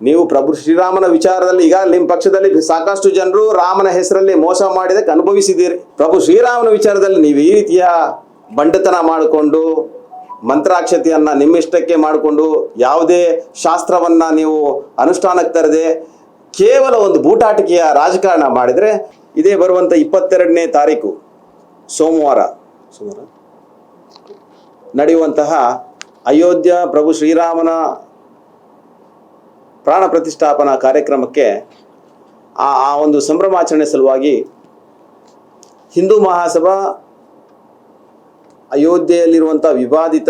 ನೀವು ಪ್ರಭು ಶ್ರೀರಾಮನ ವಿಚಾರದಲ್ಲಿ ಈಗ ನಿಮ್ಮ ಪಕ್ಷದಲ್ಲಿ ಸಾಕಷ್ಟು ಜನರು ರಾಮನ ಹೆಸರಲ್ಲಿ ಮೋಸ ಮಾಡಿದಕ್ಕೆ ಅನುಭವಿಸಿದ್ದೀರಿ. ಪ್ರಭು ಶ್ರೀರಾಮನ ವಿಚಾರದಲ್ಲಿ ನೀವು ಈ ರೀತಿಯ ಬಂಡತನ ಮಾಡಿಕೊಂಡು ಮಂತ್ರಾಕ್ಷತೆಯನ್ನ ನಿಮ್ಮಿಷ್ಟಕ್ಕೆ ಮಾಡಿಕೊಂಡು ಯಾವುದೇ ಶಾಸ್ತ್ರವನ್ನ ನೀವು ಅನುಷ್ಠಾನಕ್ಕೆ ತರದೆ ಕೇವಲ ಒಂದು ಬೂಟಾಟಿಕೆಯ ರಾಜಕಾರಣ ಮಾಡಿದರೆ ಇದೇ ಬರುವಂಥ ಇಪ್ಪತ್ತೆರಡನೇ ತಾರೀಕು ಸೋಮವಾರ ಸೋಮವಾರ. ನಡೆಯುವಂತಹ ಅಯೋಧ್ಯ ಪ್ರಭು ಶ್ರೀರಾಮನ ಪ್ರಾಣ ಪ್ರತಿಷ್ಠಾಪನಾ ಕಾರ್ಯಕ್ರಮಕ್ಕೆ ಆ ಆ ಒಂದು ಸಂಭ್ರಮಾಚರಣೆ ಸಲುವಾಗಿ ಹಿಂದೂ ಮಹಾಸಭಾ ಅಯೋಧ್ಯೆಯಲ್ಲಿರುವಂಥ ವಿವಾದಿತ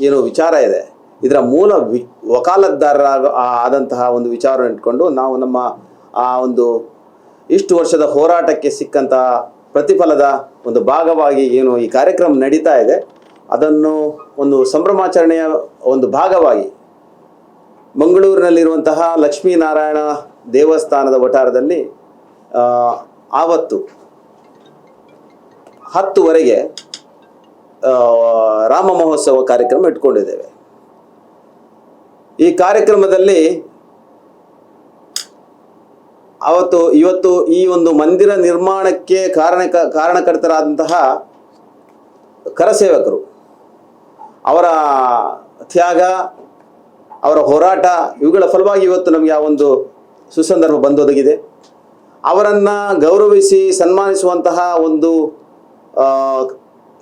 ಏನು ವಿಚಾರ ಇದೆ. ಇದರ ಮೂಲ ವಿ ವಕಾಲತ್ದಾರರ ಆದಂತಹ ಒಂದು ವಿಚಾರವನ್ನು ಇಟ್ಕೊಂಡು ನಾವು ನಮ್ಮ, ಆ, ಒಂದು ಇಷ್ಟು ವರ್ಷದ ಹೋರಾಟಕ್ಕೆ ಸಿಕ್ಕಂತಹ ಪ್ರತಿಫಲದ ಒಂದು ಭಾಗವಾಗಿ ಏನು ಈ ಕಾರ್ಯಕ್ರಮ ನಡೀತಾ ಇದೆ. ಅದನ್ನು ಒಂದು ಸಂಭ್ರಮಾಚರಣೆಯ ಒಂದು ಭಾಗವಾಗಿ ಮಂಗಳೂರಿನಲ್ಲಿರುವಂತಹ ಲಕ್ಷ್ಮೀನಾರಾಯಣ ದೇವಸ್ಥಾನದ ವಠಾರದಲ್ಲಿ ಆವತ್ತು ಹತ್ತುವರೆಗೆ ರಾಮ ಮಹೋತ್ಸವ ಕಾರ್ಯಕ್ರಮ ಇಟ್ಕೊಂಡಿದ್ದೇವೆ. ಈ ಕಾರ್ಯಕ್ರಮದಲ್ಲಿ ಅವತ್ತು ಇವತ್ತು ಈ ಒಂದು ಮಂದಿರ ನಿರ್ಮಾಣಕ್ಕೆ ಕಾರಣ ಕಾರಣಕರ್ತರಾದಂತಹ ಕರಸೇವಕರು ಅವರ ತ್ಯಾಗ ಅವರ ಹೋರಾಟ, ಇವುಗಳ ಫಲವಾಗಿ ಇವತ್ತು ನಮಗೆ ಆ ಒಂದು ಸುಸಂದರ್ಭ ಬಂದೊದಗಿದೆ. ಅವರನ್ನು ಗೌರವಿಸಿ ಸನ್ಮಾನಿಸುವಂತಹ ಒಂದು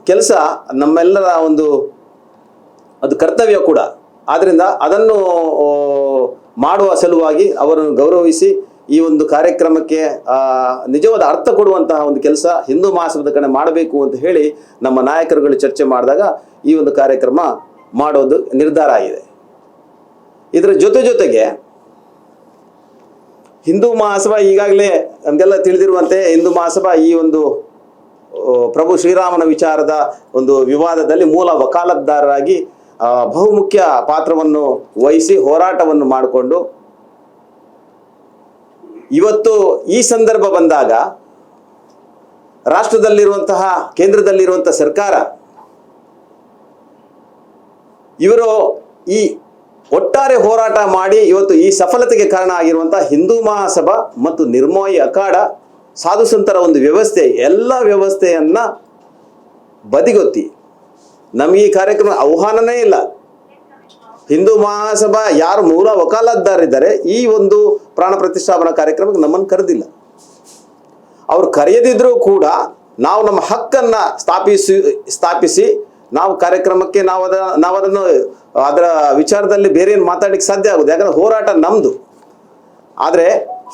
ಕೆಲಸ ನಮ್ಮೆಲ್ಲರ ಒಂದು, ಅದು ಕರ್ತವ್ಯ ಕೂಡ. ಆದ್ದರಿಂದ ಅದನ್ನು ಮಾಡುವ ಸಲುವಾಗಿ ಅವರನ್ನು ಗೌರವಿಸಿ ಈ ಒಂದು ಕಾರ್ಯಕ್ರಮಕ್ಕೆ ನಿಜವಾದ ಅರ್ಥ ಕೊಡುವಂತಹ ಒಂದು ಕೆಲಸ ಹಿಂದೂ ಮಹಾಸಭದ ಕಡೆ ಮಾಡಬೇಕು ಅಂತ ಹೇಳಿ ನಮ್ಮ ನಾಯಕರುಗಳು ಚರ್ಚೆ ಮಾಡಿದಾಗ ಈ ಒಂದು ಕಾರ್ಯಕ್ರಮ ಮಾಡೋದು ನಿರ್ಧಾರ ಆಗಿದೆ. ಇದರ ಜೊತೆ ಜೊತೆಗೆ ಹಿಂದೂ ಮಹಾಸಭಾ ಈಗಾಗಲೇ ನಮಗೆಲ್ಲ ತಿಳಿದಿರುವಂತೆ ಹಿಂದೂ ಮಹಾಸಭಾ ಈ ಒಂದು ಪ್ರಭು ಶ್ರೀರಾಮನ ವಿಚಾರದ ಒಂದು ವಿವಾದದಲ್ಲಿ ಮೂಲ ವಕಾಲತ್ದಾರರಾಗಿ ಬಹುಮುಖ್ಯ ಪಾತ್ರವನ್ನು ವಹಿಸಿ ಹೋರಾಟವನ್ನು ಮಾಡಿಕೊಂಡು, ಇವತ್ತು ಈ ಸಂದರ್ಭ ಬಂದಾಗ ರಾಷ್ಟ್ರದಲ್ಲಿರುವಂತಹ ಕೇಂದ್ರದಲ್ಲಿರುವಂತಹ ಸರ್ಕಾರ, ಇವರು ಈ ಒಟ್ಟಾರೆ ಹೋರಾಟ ಮಾಡಿ ಇವತ್ತು ಈ ಸಫಲತೆಗೆ ಕಾರಣ ಆಗಿರುವಂತಹ ಹಿಂದೂ ಮಹಾಸಭಾ ಮತ್ತು ನಿರ್ಮೋಯಿ ಅಖಾಡ ಸಾಧು ಸಂತರ ಒಂದು ವ್ಯವಸ್ಥೆ, ಎಲ್ಲ ವ್ಯವಸ್ಥೆಯನ್ನ ಬದಿಗೊತ್ತಿ. ನಮಗೆ ಈ ಕಾರ್ಯಕ್ರಮ ಆಹ್ವಾನನೇ ಇಲ್ಲ. ಹಿಂದೂ ಮಹಾಸಭಾ ಯಾರು ಮೂಲ ವಕಾಲದ್ದಾರಿದ್ದಾರೆ ಈ ಒಂದು ಪ್ರಾಣ ಪ್ರತಿಷ್ಠಾಪನಾ ಕಾರ್ಯಕ್ರಮಕ್ಕೆ ನಮ್ಮನ್ನು ಕರೆದಿಲ್ಲ. ಅವ್ರು ಕರೆಯದಿದ್ರೂ ಕೂಡ ನಾವು ನಮ್ಮ ಹಕ್ಕನ್ನು ಸ್ಥಾಪಿಸಿ ಸ್ಥಾಪಿಸಿ ನಾವು ಕಾರ್ಯಕ್ರಮಕ್ಕೆ ನಾವು ಅದ ನಾವು ಅದನ್ನು ಅದರ ವಿಚಾರದಲ್ಲಿ ಬೇರೆ ಏನು ಮಾತಾಡಲಿಕ್ಕೆ ಸಾಧ್ಯ ಆಗುದು ಯಾಕಂದ್ರೆ ಹೋರಾಟ ನಮ್ಮದು ಆದರೆ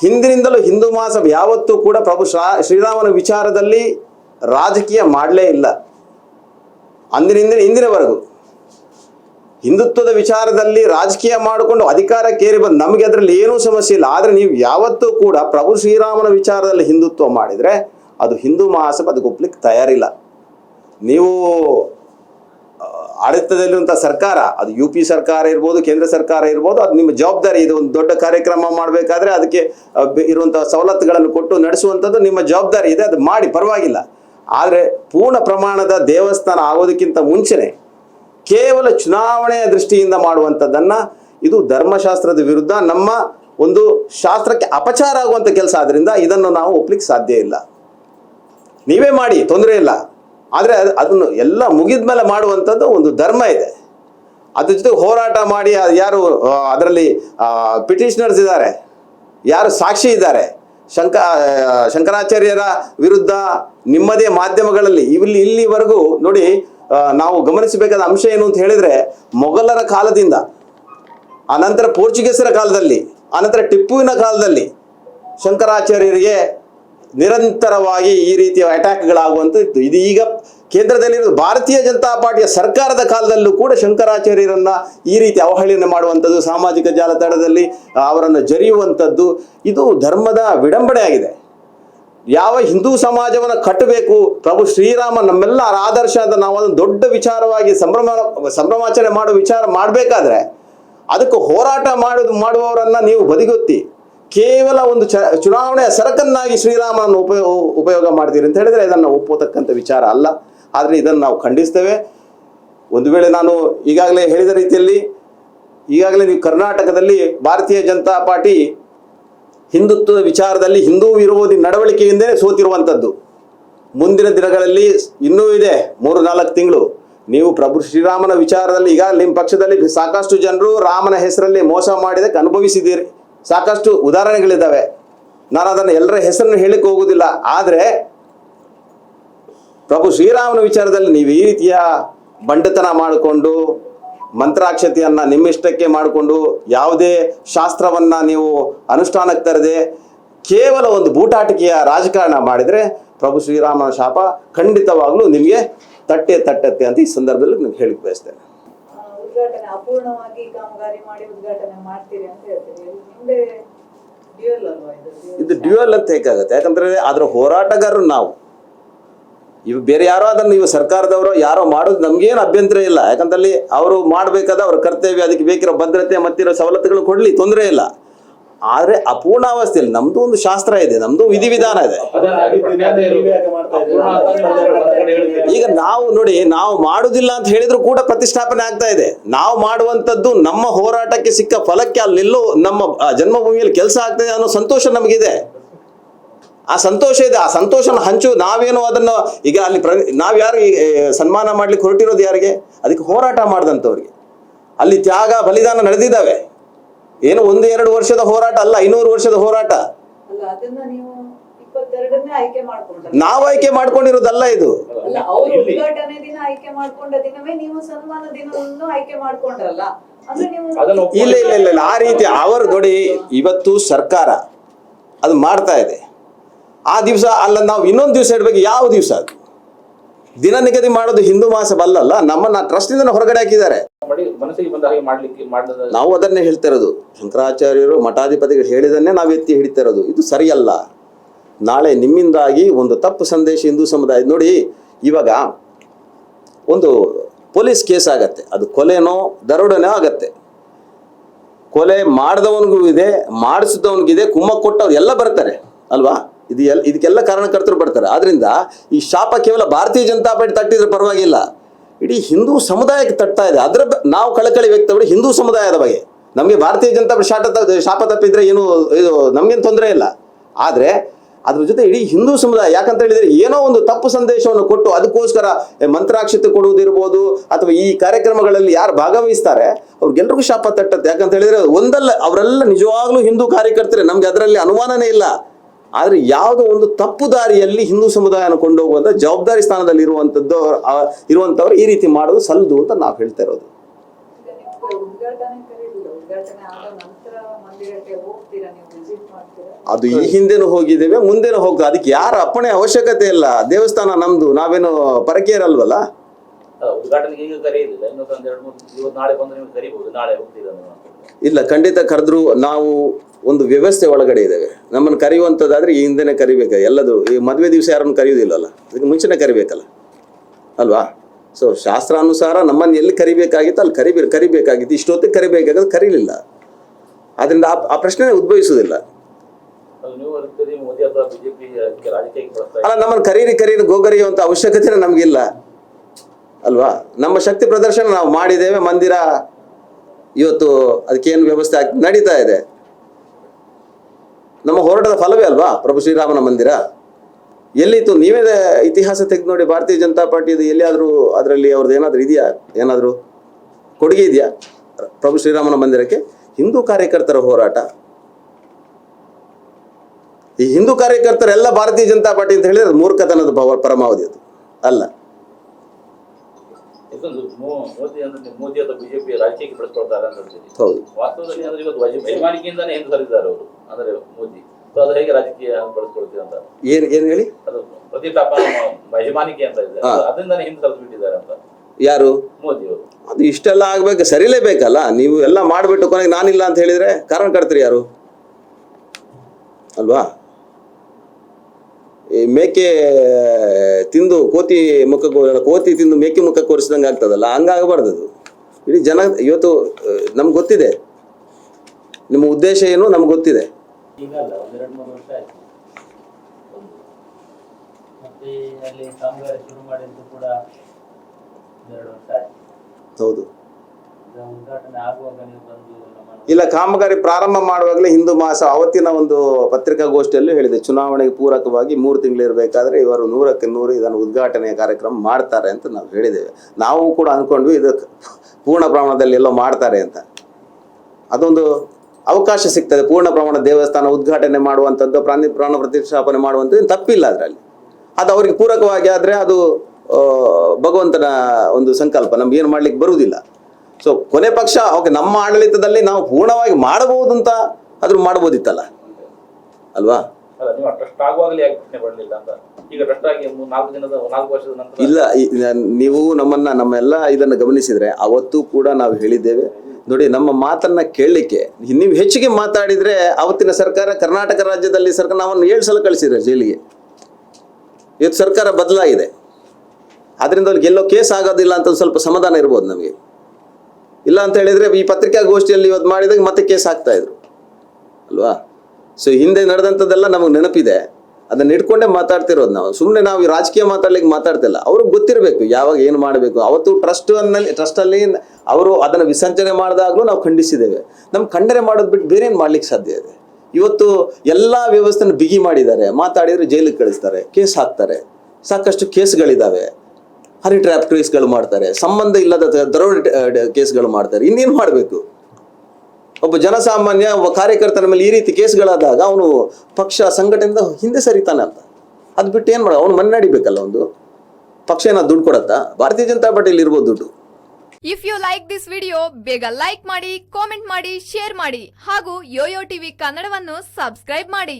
ಹಿಂದಿನಿಂದಲೂ ಹಿಂದೂ ಮಹಾಸಭೆ ಯಾವತ್ತೂ ಕೂಡ ಪ್ರಭು ಶ್ರಾ, ಶ್ರೀರಾಮನ ವಿಚಾರದಲ್ಲಿ ರಾಜಕೀಯ ಮಾಡಲೇ ಇಲ್ಲ. ಅಂದಿನಿಂದ ಇಂದಿನವರೆಗೂ. ಹಿಂದುತ್ವದ ವಿಚಾರದಲ್ಲಿ ರಾಜಕೀಯ ಮಾಡಿಕೊಂಡು ಅಧಿಕಾರಕ್ಕೇರಿ ಬಂದು ನಮಗೆ ಅದರಲ್ಲಿ ಏನೂ ಸಮಸ್ಯೆ ಇಲ್ಲ. ಆದರೆ ನೀವು ಯಾವತ್ತೂ ಕೂಡ ಪ್ರಭು ಶ್ರೀರಾಮನ ವಿಚಾರದಲ್ಲಿ ಹಿಂದುತ್ವ ಮಾಡಿದರೆ ಅದು ಹಿಂದೂ ಮಹಾಸಭೆ ಅದಕ್ಕೆ ಒಪ್ಲಿಕ್ಕೆ ತಯಾರಿಲ್ಲ. ನೀವು ಆಡಳಿತದಲ್ಲಿರುವಂಥ ಸರ್ಕಾರ, ಅದು ಯು ಪಿ ಸರ್ಕಾರ ಇರ್ಬೋದು, ಕೇಂದ್ರ ಸರ್ಕಾರ ಇರ್ಬೋದು, ಅದು ನಿಮ್ಮ ಜವಾಬ್ದಾರಿ. ಇದು ಒಂದು ದೊಡ್ಡ ಕಾರ್ಯಕ್ರಮ ಮಾಡಬೇಕಾದ್ರೆ ಅದಕ್ಕೆ ಇರುವಂಥ ಸವಲತ್ತುಗಳನ್ನು ಕೊಟ್ಟು ನಡೆಸುವಂಥದ್ದು ನಿಮ್ಮ ಜವಾಬ್ದಾರಿ ಇದೆ, ಅದು ಮಾಡಿ, ಪರವಾಗಿಲ್ಲ. ಆದರೆ ಪೂರ್ಣ ಪ್ರಮಾಣದ ದೇವಸ್ಥಾನ ಆಗೋದಕ್ಕಿಂತ ಮುಂಚೆನೆ ಕೇವಲ ಚುನಾವಣೆಯ ದೃಷ್ಟಿಯಿಂದ ಮಾಡುವಂಥದ್ದನ್ನು ಇದು ಧರ್ಮಶಾಸ್ತ್ರದ ವಿರುದ್ಧ ನಮ್ಮ ಒಂದು ಶಾಸ್ತ್ರಕ್ಕೆ ಅಪಚಾರ ಆಗುವಂಥ ಕೆಲಸ ಆದ್ದರಿಂದ ಇದನ್ನು ನಾವು ಒಪ್ಲಿಕ್ಕೆ ಸಾಧ್ಯ ಇಲ್ಲ. ನೀವೇ ಮಾಡಿ, ತೊಂದರೆ ಇಲ್ಲ. ಆದರೆ ಅದು ಅದನ್ನು ಎಲ್ಲ ಮುಗಿದ ಮೇಲೆ ಮಾಡುವಂಥದ್ದು ಒಂದು ಧರ್ಮ ಇದೆ. ಅದ್ರ ಜೊತೆ ಹೋರಾಟ ಮಾಡಿ ಯಾರು ಅದರಲ್ಲಿ ಪಿಟಿಷನರ್ಸ್ ಇದ್ದಾರೆ. ಯಾರು ಸಾಕ್ಷಿ ಇದ್ದಾರೆ. ಶಂಕ ಶಂಕರಾಚಾರ್ಯರ ವಿರುದ್ಧ ನಿಮ್ಮದೇ ಮಾಧ್ಯಮಗಳಲ್ಲಿ ಇಲ್ಲಿ, ಇಲ್ಲಿವರೆಗೂ ನೋಡಿ ನಾವು ಗಮನಿಸಬೇಕಾದ ಅಂಶ ಏನು ಅಂತ ಹೇಳಿದರೆ, ಮೊಘಲರ ಕಾಲದಿಂದ, ಆನಂತರ ಪೋರ್ಚುಗೀಸರ ಕಾಲದಲ್ಲಿ, ಆನಂತರ ಟಿಪ್ಪುವಿನ ಕಾಲದಲ್ಲಿ ಶಂಕರಾಚಾರ್ಯರಿಗೆ ನಿರಂತರವಾಗಿ ಈ ರೀತಿಯ ಅಟ್ಯಾಕ್ಗಳಾಗುವಂಥದ್ದು ಇದು ಈಗ ಕೇಂದ್ರದಲ್ಲಿರೋ ಭಾರತೀಯ ಜನತಾ ಪಾರ್ಟಿಯ ಸರ್ಕಾರದ ಕಾಲದಲ್ಲೂ ಕೂಡ ಶಂಕರಾಚಾರ್ಯರನ್ನ ಈ ರೀತಿ ಅವಹೇಳನೆ ಮಾಡುವಂಥದ್ದು, ಸಾಮಾಜಿಕ ಜಾಲತಾಣದಲ್ಲಿ ಅವರನ್ನು ಜರಿಯುವಂಥದ್ದು, ಇದು ಧರ್ಮದ ವಿಡಂಬಣೆ ಆಗಿದೆ ಯಾವ ಹಿಂದೂ ಸಮಾಜವನ್ನು ಕಟ್ಟಬೇಕು, ಪ್ರಭು ಶ್ರೀರಾಮ ನಮ್ಮೆಲ್ಲ ಆದರ್ಶ ಅಂತ ನಾವು ಅದನ್ನು ದೊಡ್ಡ ವಿಚಾರವಾಗಿ ಸಂಭ್ರಮ, ಸಂಭ್ರಮಾಚರಣೆ ಮಾಡೋ ವಿಚಾರ ಮಾಡಬೇಕಾದ್ರೆ ಅದಕ್ಕೆ ಹೋರಾಟ ಮಾಡೋದು, ಮಾಡುವವರನ್ನ ನೀವು ಬದಿಗೊತ್ತಿ, ಕೇವಲ ಒಂದು ಚ, ಚುನಾವಣೆಯ ಸರಕನ್ನಾಗಿ ಶ್ರೀರಾಮನನ್ನು ಉಪಯೋಗ ಉಪಯೋಗ ಮಾಡ್ತೀರಿ ಅಂತ ಹೇಳಿದ್ರೆ ಇದನ್ನು ಒಪ್ಪತಕ್ಕಂಥ ವಿಚಾರ ಅಲ್ಲ. ಆದರೆ ಇದನ್ನು ನಾವು ಖಂಡಿಸ್ತೇವೆ. ಒಂದು ವೇಳೆ ನಾನು ಈಗಾಗಲೇ ಹೇಳಿದ ರೀತಿಯಲ್ಲಿ, ಈಗಾಗಲೇ ನೀವು ಕರ್ನಾಟಕದಲ್ಲಿ ಭಾರತೀಯ ಜನತಾ ಪಾರ್ಟಿ ಹಿಂದುತ್ವದ ವಿಚಾರದಲ್ಲಿ ಹಿಂದೂ ವಿರೋಧಿ ನಡವಳಿಕೆಯಿಂದಲೇ ಸೋತಿರುವಂಥದ್ದು ಮುಂದಿನ ದಿನಗಳಲ್ಲಿ ಇನ್ನೂ ಇದೆ, ಮೂರು ನಾಲ್ಕು ತಿಂಗಳು. ನೀವು ಪ್ರಭು ಶ್ರೀರಾಮನ ವಿಚಾರದಲ್ಲಿ ಈಗ ನಿಮ್ಮ ಪಕ್ಷದಲ್ಲಿ ಸಾಕಷ್ಟು ಜನರು ರಾಮನ ಹೆಸರಲ್ಲಿ ಮೋಸ ಮಾಡಿದಕ್ಕೆ ಅನುಭವಿಸಿದ್ದೀರಿ. ಸಾಕಷ್ಟು ಉದಾಹರಣೆಗಳಿದ್ದಾವೆ. ನಾನು ಅದನ್ನು ಎಲ್ಲರ ಹೆಸರನ್ನು ಹೇಳಕ್ಕೆ ಹೋಗುವುದಿಲ್ಲ. ಆದರೆ ಪ್ರಭು ಶ್ರೀರಾಮನ ವಿಚಾರದಲ್ಲಿ ನೀವು ಈ ರೀತಿಯ ಬಂಡತನ ಮಾಡಿಕೊಂಡು ಮಂತ್ರಾಕ್ಷತೆಯನ್ನ ನಿಮ್ಮಿಷ್ಟಕ್ಕೆ ಮಾಡಿಕೊಂಡು ಯಾವುದೇ ಶಾಸ್ತ್ರವನ್ನ ನೀವು ಅನುಷ್ಠಾನಕ್ಕೆ ತರದೆ ಕೇವಲ ಒಂದು ಬೂಟಾಟಿಕೆಯ ರಾಜಕಾರಣ ಮಾಡಿದರೆ ಪ್ರಭು ಶ್ರೀರಾಮನ ಶಾಪ ಖಂಡಿತವಾಗ್ಲೂ ನಿಮಗೆ ತಟ್ಟೆ ತಟ್ಟತ್ತೆ ಅಂತ ಈ ಸಂದರ್ಭದಲ್ಲಿ ನಿಮ್ಗೆ ಹೇಳಿ ಬಯಸ್ತೇನೆ. ಇದು ಡ್ಯೂಯಲ್ ಅಂತ ಹೇಗಾಗುತ್ತೆ? ಯಾಕಂದ್ರೆ ಅದರ ಹೋರಾಟಗಾರರು ನಾವು. ಇವು ಬೇರೆ ಯಾರೋ ಅದನ್ನು ನೀವು ಸರ್ಕಾರದವರು ಯಾರೋ ಮಾಡೋದು ನಮ್ಗೇನು ಅಭ್ಯಂತರ ಇಲ್ಲ. ಯಾಕಂತಲ್ಲಿ ಅವರು ಮಾಡಬೇಕಾದ ಅವ್ರ ಕರ್ತವ್ಯ, ಅದಕ್ಕೆ ಬೇಕಿರೋ ಭದ್ರತೆ ಮತ್ತಿರೋ ಸವಲತ್ತುಗಳು ಕೊಡ್ಲಿ, ತೊಂದರೆ ಇಲ್ಲ. ಆದರೆ ಅಪೂರ್ಣಾವಸ್ಥೆಯಲ್ಲಿ ನಮ್ದು ಒಂದು ಶಾಸ್ತ್ರ ಇದೆ, ನಮ್ದು ವಿಧಿವಿಧಾನ ಇದೆ. ಈಗ ನಾವು ನೋಡಿ, ನಾವು ಮಾಡುದಿಲ್ಲ ಅಂತ ಹೇಳಿದ್ರು ಕೂಡ ಪ್ರತಿಷ್ಠಾಪನೆ ಆಗ್ತಾ ಇದೆ. ನಾವು ಮಾಡುವಂತದ್ದು ನಮ್ಮ ಹೋರಾಟಕ್ಕೆ ಸಿಕ್ಕ ಫಲಕ್ಕೆ ಅಲ್ಲೆಲ್ಲೋ ನಮ್ಮ ಜನ್ಮಭೂಮಿಯಲ್ಲಿ ಕೆಲಸ ಆಗ್ತದೆ ಅನ್ನೋ ಸಂತೋಷ ನಮಗಿದೆ. ಆ ಸಂತೋಷ ಇದೆ ಆ ಸಂತೋಷನ ಹಂಚು. ನಾವೇನು ಅದನ್ನು ಈಗ ಅಲ್ಲಿ ಪ್ರ ನಾವು ಯಾರು ಸನ್ಮಾನ ಮಾಡ್ಲಿಕ್ಕೆ ಹೊರಟಿರೋದು ಯಾರಿಗೆ? ಅದಕ್ಕೆ ಹೋರಾಟ ಮಾಡಿದಂಥವ್ರಿಗೆ. ಅಲ್ಲಿ ತ್ಯಾಗ ಬಲಿದಾನ ನಡೆದಿದ್ದಾವೆ. ಏನು ಒಂದು ಎರಡು ವರ್ಷದ ಹೋರಾಟ ಅಲ್ಲ ಐನೂರು ವರ್ಷದ ಹೋರಾಟ. ನೀವು ಆಯ್ಕೆ ಮಾಡ್ಕೊಂಡಿರೋದಲ್ಲ ಇದು. ಇಲ್ಲ ಇಲ್ಲ ಇಲ್ಲ. ಆ ರೀತಿ ಅವರು ನೋಡಿ ಇವತ್ತು ಸರ್ಕಾರ ಅದು ಮಾಡ್ತಾ ಇದೆ. ಆ ದಿವಸ ಅಲ್ಲ ನಾವು ಇನ್ನೊಂದು ದಿವಸ ಇಡಬೇಕು ಯಾವ ದಿವಸ? ಅದು ದಿನ ನಿಗದಿ ಮಾಡೋದು ಹಿಂದೂ ಮಾಸ ಬಲ್ಲಲ್ಲ ನಮ್ಮನ್ನ ಟ್ರಸ್ಟ್ ಇಂದ ಹೊರಗಡೆ ಹಾಕಿದ್ದಾರೆ. ನಾವು ಅದನ್ನೇ ಹೇಳ್ತಾ ಇರೋದು. ಶಂಕರಾಚಾರ್ಯರು ಮಠಾಧಿಪತಿಗಳು ಹೇಳಿದನ್ನೇ ನಾವು ಎತ್ತಿ ಹಿಡಿತಾ ಇರೋದು. ಇದು ಸರಿಯಲ್ಲ. ನಾಳೆ ನಿಮ್ಮಿಂದಾಗಿ ಒಂದು ತಪ್ಪು ಸಂದೇಶ ಹಿಂದೂ ಸಮುದಾಯ ನೋಡಿ ಇವಾಗ ಒಂದು ಪೊಲೀಸ್ ಕೇಸ್ ಆಗತ್ತೆ. ಅದು ಕೊಲೆನೋ ದರೋಡೆನೋ ಆಗತ್ತೆ. ಕೊಲೆ ಮಾಡಿದವನಿಗೂ ಇದೆ ಮಾಡಿಸಿದವನಿಗಿದೆ ಕುಮ್ಮ ಕೊಟ್ಟವ್ರು ಎಲ್ಲ ಬರ್ತಾರೆ ಅಲ್ವಾ? ಇದು ಎಲ್ ಇದಕ್ಕೆಲ್ಲ ಕಾರಣಕರ್ತರು ಬರ್ತಾರೆ. ಆದ್ರಿಂದ ಈ ಶಾಪ ಕೇವಲ ಭಾರತೀಯ ಜನತಾ ಪಾರ್ಟಿ ತಟ್ಟಿದ್ರೆ ಪರವಾಗಿಲ್ಲ. ಇಡೀ ಹಿಂದೂ ಸಮುದಾಯಕ್ಕೆ ತಟ್ತಾ ಇದೆ. ಅದರ ನಾವು ಕಳಕಳಿ ವ್ಯಕ್ತಪಡಿ ಹಿಂದೂ ಸಮುದಾಯದ ಬಗ್ಗೆ ನಮಗೆ ಭಾರತೀಯ ಜನತಾ ಪಾರ್ಟಿ ಶಾಪ ಶಾಪ ತಪ್ಪಿದ್ರೆ ಏನು, ಇದು ನಮಗೇನು ತೊಂದರೆ ಇಲ್ಲ. ಆದರೆ ಅದ್ರ ಜೊತೆ ಇಡೀ ಹಿಂದೂ ಸಮುದಾಯ ಯಾಕಂತ ಹೇಳಿದ್ರೆ ಏನೋ ಒಂದು ತಪ್ಪು ಸಂದೇಶವನ್ನು ಕೊಟ್ಟು ಅದಕ್ಕೋಸ್ಕರ ಮಂತ್ರಾಕ್ಷತೆ ಕೊಡುವುದಿರ್ಬೋದು ಅಥವಾ ಈ ಕಾರ್ಯಕ್ರಮಗಳಲ್ಲಿ ಯಾರು ಭಾಗವಹಿಸ್ತಾರೆ, ಅವ್ರಿಗೆಲ್ರಿಗೂ ಶಾಪ ತಟ್ಟತ್ತೆ. ಯಾಕಂತ ಹೇಳಿದ್ರೆ ಒಂದಲ್ಲ, ಅವರೆಲ್ಲ ನಿಜವಾಗ್ಲೂ ಹಿಂದೂ ಕಾರ್ಯಕರ್ತರೆ. ನಮ್ಗೆ ಅದರಲ್ಲಿ ಅನುಮಾನನೇ ಇಲ್ಲ. ಆದರೆ ಯಾವುದೋ ಒಂದು ತಪ್ಪು ದಾರಿಯಲ್ಲಿ ಹಿಂದೂ ಸಮುದಾಯನ ಕೊಂಡೋಗುವಂಥ ಜವಾಬ್ದಾರಿ ಸ್ಥಾನದಲ್ಲಿ ಇರುವಂಥದ್ದು ಇರುವಂತವ್ರು ಇರುವಂಥವ್ರು ಈ ರೀತಿ ಮಾಡೋದು ಸಲ್ಲದು ಅಂತ ನಾವು ಹೇಳ್ತಾ ಇರೋದು. ಈಗ ನಿಮ್ಗೆ ಉದ್ಘಾಟನೆ ಉದ್ಘಾಟನೆ ಆದ ನಂತರ ಮಂದಿರಕ್ಕೆ ಹೋಗ್ತೀರಾ ನೀವು? ವಿಸಿಟ್ ಮಾಡ್ತೀರಾ? ಅದು ಈ ಹಿಂದೆನೂ ಹೋಗಿದ್ದೇವೆ ಮುಂದೆನೂ ಹೋಗ ಅದಕ್ಕೆ ಯಾರ ಅಪ್ಪಣೆ ಅವಶ್ಯಕತೆ ಇಲ್ಲ. ದೇವಸ್ಥಾನ ನಮ್ದು ನಾವೇನು ಪರಕೀಯರಲ್ವಲ್ಲ? ಉದ್ಘಾಟನೆಗೆ ಈಗ ಕರೆಯಲಿಲ್ಲ ಇನ್ನೊಂದು ಎರಡು ಮೂರು ಇವತ್ತು ನಾಳೆ ಬಂದು ನೀವು ಕರಿಬಹುದು. ನಾಳೆ ಹೋಗ್ತೀರ. ಇಲ್ಲ ಖಂಡಿತ ಕರೆದ್ರು ನಾವು ಒಂದು ವ್ಯವಸ್ಥೆ ಒಳಗಡೆ ಇದ್ದೇವೆ. ನಮ್ಮನ್ನು ಕರೆಯುವಂಥದ್ದಾದ್ರೆ ಈ ಹಿಂದೆನೇ ಕರಿಬೇಕು. ಎಲ್ಲದು ಈ ಮದುವೆ ದಿವಸ ಯಾರನ್ನು ಕರೆಯುವುದಿಲ್ಲಲ್ಲ? ಅದಕ್ಕೆ ಮುಂಚೆನೇ ಕರಿಬೇಕಲ್ಲ? ಅಲ್ವಾ? ಸೊ ಶಾಸ್ತ್ರಾನುಸಾರ ನಮ್ಮನ್ನು ಎಲ್ಲಿ ಕರಿಬೇಕಾಗಿತ್ತು ಅಲ್ಲಿ ಕರಿಬಿ ಕರಿಬೇಕಾಗಿತ್ತು. ಇಷ್ಟೊತ್ತಿಗೆ ಕರಿಬೇಕಾದ್ರೆ ಕರೀಲಿಲ್ಲ. ಅದರಿಂದ ಆ ಆ ಪ್ರಶ್ನೆ ಉದ್ಭವಿಸುವುದಿಲ್ಲ. ಅಲ್ಲ ನಮ್ಮನ್ನು ಕರೀರಿ ಕರೀರಿ ಗೋಗರಿಯುವಂಥ ಅವಶ್ಯಕತೆ ನಮಗಿಲ್ಲ. ಅಲ್ವಾ? ನಮ್ಮ ಶಕ್ತಿ ಪ್ರದರ್ಶನ ನಾವು ಮಾಡಿದ್ದೇವೆ ಮಂದಿರ ಇವತ್ತು ಅದಕ್ಕೇನು ವ್ಯವಸ್ಥೆ ಆಗ್ ನಡೀತಾ ಇದೆ. ನಮ್ಮ ಹೋರಾಟದ ಫಲವೇ ಅಲ್ವಾ? ಪ್ರಭು ಶ್ರೀರಾಮನ ಮಂದಿರ. ಎಲ್ಲಿತ್ತು? ನೀವೇ ಇತಿಹಾಸ ತೆಗೆದು ನೋಡಿ, ಭಾರತೀಯ ಜನತಾ ಪಾರ್ಟಿದು ಎಲ್ಲಿಯಾದರೂ ಅದರಲ್ಲಿ ಅವ್ರದ್ದು ಏನಾದರೂ ಇದೆಯಾ? ಏನಾದರೂ? ಕೊಡುಗೆ ಇದೆಯಾ? ಪ್ರಭು ಶ್ರೀರಾಮನ ಮಂದಿರಕ್ಕೆ? ಹಿಂದೂ ಕಾರ್ಯಕರ್ತರ ಹೋರಾಟ. ಈ ಹಿಂದೂ ಕಾರ್ಯಕರ್ತರೆಲ್ಲ ಭಾರತೀಯ ಜನತಾ ಪಾರ್ಟಿ ಅಂತ ಹೇಳಿದ್ರೆ ಮೂರ್ಖತನದ ಪರಮಾವಧಿ ಅದು. ಅಲ್ಲ. ಇದೊಂದು ಮೋದಿ ಅಂದ್ರೆ ಮೋದಿ ಅಥವಾ ಬಿಜೆಪಿ ರಾಜಕೀಯಕ್ಕೆ ಬಳಸ್ಕೊಳ್ತಾರೆ ಅಂತ ಹೇಳ್ತೀರಿ ಹೌದು. ವಾಸ್ತವದಲ್ಲಿ ಅಂದ್ರೆ ಇವತ್ತು ವಜ- ಯಜಮಾನಿಕೆಯಿಂದಾನೇ ಹಿಂದೆ ಸರಿದ್ದಾರೆ ಅವರು ಅಂದ್ರೆ ಮೋದಿ. ಸೊ ಅದು ಹೇಗೆ ರಾಜಕೀಯ ಬಳಸ್ಕೊಳ್ತೀವಿ ಅಂತ. ಏನು ಏನು ಹೇಳಿ? ಅದು ಪ್ರತಿಷ್ಠಾಪನ ಯಜಮಾನಿಕೆ ಅಂತ ಇದೆ. ಹಾ. ಅದರಿಂದಾನೇ ಹಿಂದೆ ಸರಿದು ಬಿಟ್ಟಿದ್ದಾರೆ ಅಂತ. ಯಾರು? ಮೋದಿ ಅವರು. ಅದು ಇಷ್ಟೆಲ್ಲ ಆಗ್ಬೇಕು ಸರಿಲೇಬೇಕಲ್ಲ? ನೀವು ಎಲ್ಲ ಮಾಡಿಬಿಟ್ಟು ಕೊನೆಗೆ ನಾನಿಲ್ಲ ಅಂತ ಹೇಳಿದ್ರೆ ಕಾರಣ ಕಟ್ತೀರಿ ಯಾರು? ಅಲ್ವಾ? ಮೇಕೆ ತಿಂದು ಕೋತಿ ಮುಖ ಕೋತಿ ತಿಂದು ಮೇಕೆ ಮುಖ ಕೋರಿಸಿದಂಗೆ ಆಗ್ತದಲ್ಲ ಹಂಗಾಗಬಾರ್ದು ಅದು. ಇಡೀ ಜನ ಇವತ್ತು ನಮ್ಗೆ ಗೊತ್ತಿದೆ. ನಿಮ್ಮ ಉದ್ದೇಶ ಏನು ನಮ್ಗೆ ಗೊತ್ತಿದೆ. ಹೌದು. ಇಲ್ಲ, ಕಾಮಗಾರಿ ಪ್ರಾರಂಭ ಮಾಡುವಾಗಲೇ ಹಿಂದೂ ಮಾಸ ಅವತ್ತಿನ ಒಂದು ಪತ್ರಿಕಾಗೋಷ್ಠಿಯಲ್ಲೂ ಹೇಳಿದೆ, ಚುನಾವಣೆಗೆ ಪೂರಕವಾಗಿ ಮೂರು ತಿಂಗಳು ಇರಬೇಕಾದ್ರೆ ಇವರು ನೂರಕ್ಕೆ ನೂರು ಇದನ್ನು ಉದ್ಘಾಟನೆಯ ಕಾರ್ಯಕ್ರಮ ಮಾಡ್ತಾರೆ ಅಂತ ನಾವು ಹೇಳಿದ್ದೇವೆ. ನಾವು ಕೂಡ ಅಂದ್ಕೊಂಡ್ವಿ, ಇದು ಪೂರ್ಣ ಪ್ರಮಾಣದಲ್ಲಿ ಎಲ್ಲೋ ಮಾಡ್ತಾರೆ ಅಂತ. ಅದೊಂದು ಅವಕಾಶ ಸಿಗ್ತದೆ, ಪೂರ್ಣ ಪ್ರಮಾಣ ದೇವಸ್ಥಾನ ಉದ್ಘಾಟನೆ ಮಾಡುವಂಥದ್ದು, ಪ್ರಾಣಿ ಪ್ರಾಣ ಪ್ರತಿಷ್ಠಾಪನೆ ಮಾಡುವಂಥದ್ದು ತಪ್ಪಿಲ್ಲ ಅದರಲ್ಲಿ. ಅದು ಅವರಿಗೆ ಪೂರಕವಾಗಿ ಆದರೆ ಅದು ಭಗವಂತನ ಒಂದು ಸಂಕಲ್ಪ, ನಮ್ಗೆ ಏನು ಮಾಡ್ಲಿಕ್ಕೆ ಬರುವುದಿಲ್ಲ. ಸೊ ಕೊನೆ ಪಕ್ಷ ಓಕೆ ನಮ್ಮ ಆಡಳಿತದಲ್ಲಿ ನಾವು ಪೂರ್ಣವಾಗಿ ಮಾಡಬಹುದು ಅಂತ ಆದ್ರೂ ಮಾಡಬಹುದಿತ್ತಲ್ಲ? ಅಲ್ವಾ? ಇಲ್ಲ ನೀವು ನಮ್ಮನ್ನ ನಮ್ಮೆಲ್ಲ ಇದನ್ನ ಗಮನಿಸಿದ್ರೆ ಅವತ್ತು ಕೂಡ ನಾವು ಹೇಳಿದ್ದೇವೆ. ನೋಡಿ ನಮ್ಮ ಮಾತನ್ನ ಕೇಳಲಿಕ್ಕೆ ನೀವು ಹೆಚ್ಚಿಗೆ ಮಾತಾಡಿದ್ರೆ ಅವತ್ತಿನ ಸರ್ಕಾರ ಕರ್ನಾಟಕ ರಾಜ್ಯದಲ್ಲಿ ಸರ್ಕಾರ ನಾವನ್ನು ಏಳು ಸಲ ಕಳಿಸಿದ್ರೆ ಜೈಲಿಗೆ. ಇವತ್ತು ಸರ್ಕಾರ ಬದಲಾಗಿದೆ. ಅದರಿಂದ ಅವ್ರಿಗೆ ಎಲ್ಲೋ ಕೇಸ್ ಆಗೋದಿಲ್ಲ ಅಂತ ಸ್ವಲ್ಪ ಸಮಾಧಾನ ಇರ್ಬೋದು ನಮಗೆ. ಇಲ್ಲ ಅಂತ ಹೇಳಿದ್ರೆ ಈ ಪತ್ರಿಕಾಗೋಷ್ಠಿಯಲ್ಲಿ ಇವತ್ತು ಮಾಡಿದಾಗ ಮತ್ತೆ ಕೇಸ್ ಆಗ್ತಾ ಇದ್ರು. ಅಲ್ವಾ? ಸೊ ಹಿಂದೆ ನಡೆದಂಥದ್ದೆಲ್ಲ ನಮಗೆ ನೆನಪಿದೆ. ಅದನ್ನ ಇಟ್ಕೊಂಡೇ ಮಾತಾಡ್ತಿರೋದು ನಾವು. ಸುಮ್ಮನೆ ನಾವು ರಾಜಕೀಯ ಮಾತಾಡ್ಲಿಕ್ಕೆ ಮಾತಾಡ್ತಿಲ್ಲ. ಅವ್ರಿಗೆ ಗೊತ್ತಿರಬೇಕು ಯಾವಾಗ ಏನು ಮಾಡಬೇಕು. ಅವತ್ತು ಟ್ರಸ್ಟ್ ಅನ್ನಲ್ಲಿ ಟ್ರಸ್ಟಲ್ಲಿ ಅವರು ಅದನ್ನು ವಿಸರ್ಜನೆ ಮಾಡಿದಾಗಲೂ ನಾವು ಖಂಡಿಸಿದ್ದೇವೆ. ನಮ್ಮ ಖಂಡನೆ ಮಾಡೋದು ಬಿಟ್ಟು ಬೇರೆ ಏನು ಮಾಡ್ಲಿಕ್ಕೆ ಸಾಧ್ಯ ಇದೆ? ಇವತ್ತು ಎಲ್ಲ ವ್ಯವಸ್ಥೆನ ಬಿಗಿ ಮಾಡಿದ್ದಾರೆ. ಮಾತಾಡಿದರೆ ಜೈಲಿಗೆ ಕಳಿಸ್ತಾರೆ, ಕೇಸ್ ಹಾಕ್ತಾರೆ. ಸಾಕಷ್ಟು ಕೇಸ್ಗಳಿದ್ದಾವೆ ಹನಿ ಟ್ರ್ಯಾಪ್ ಕೇಸ್ಗಳು ಮಾಡ್ತಾರೆ. ಸಂಬಂಧ ಇಲ್ಲದ ದರೋಡೆ ಕೇಸ್ಗಳು ಮಾಡ್ತಾರೆ. ಇನ್ನೇನು ಮಾಡಬೇಕು? ಒಬ್ಬ ಜನಸಾಮಾನ್ಯ ಒಬ್ಬ ಕಾರ್ಯಕರ್ತನ ಮೇಲೆ ಈ ರೀತಿ ಕೇಸ್ಗಳಾದಾಗ ಅವನು ಪಕ್ಷ, ಸಂಘಟನೆಯಿಂದ ಹಿಂದೆ ಸರಿತಾನೆ ಅಂತ. ಅದು ಬಿಟ್ಟು ಏನು ಮಾಡ, ಅವನು ಮನೆ ನಡಿಬೇಕಲ್ಲ ಒಂದು? ಪಕ್ಷ ಏನಾದ್ರು ದುಡ್ಡು ಕೊಡತ್ತಾ? ಭಾರತೀಯ ಜನತಾ ಪಾರ್ಟಿಲಿ ಇರ್ಬೋದು ದುಡ್ಡು. If you like this video ಬೇಗ ಲೈಕ್ ಮಾಡಿ ಕಾಮೆಂಟ್ ಮಾಡಿ ಶೇರ್ ಮಾಡಿ ಹಾಗೂ ಯೋಯೋ ಟಿವಿ ಕನ್ನಡವನ್ನು ಸಬ್ಸ್ಕ್ರೈಬ್ ಮಾಡಿ.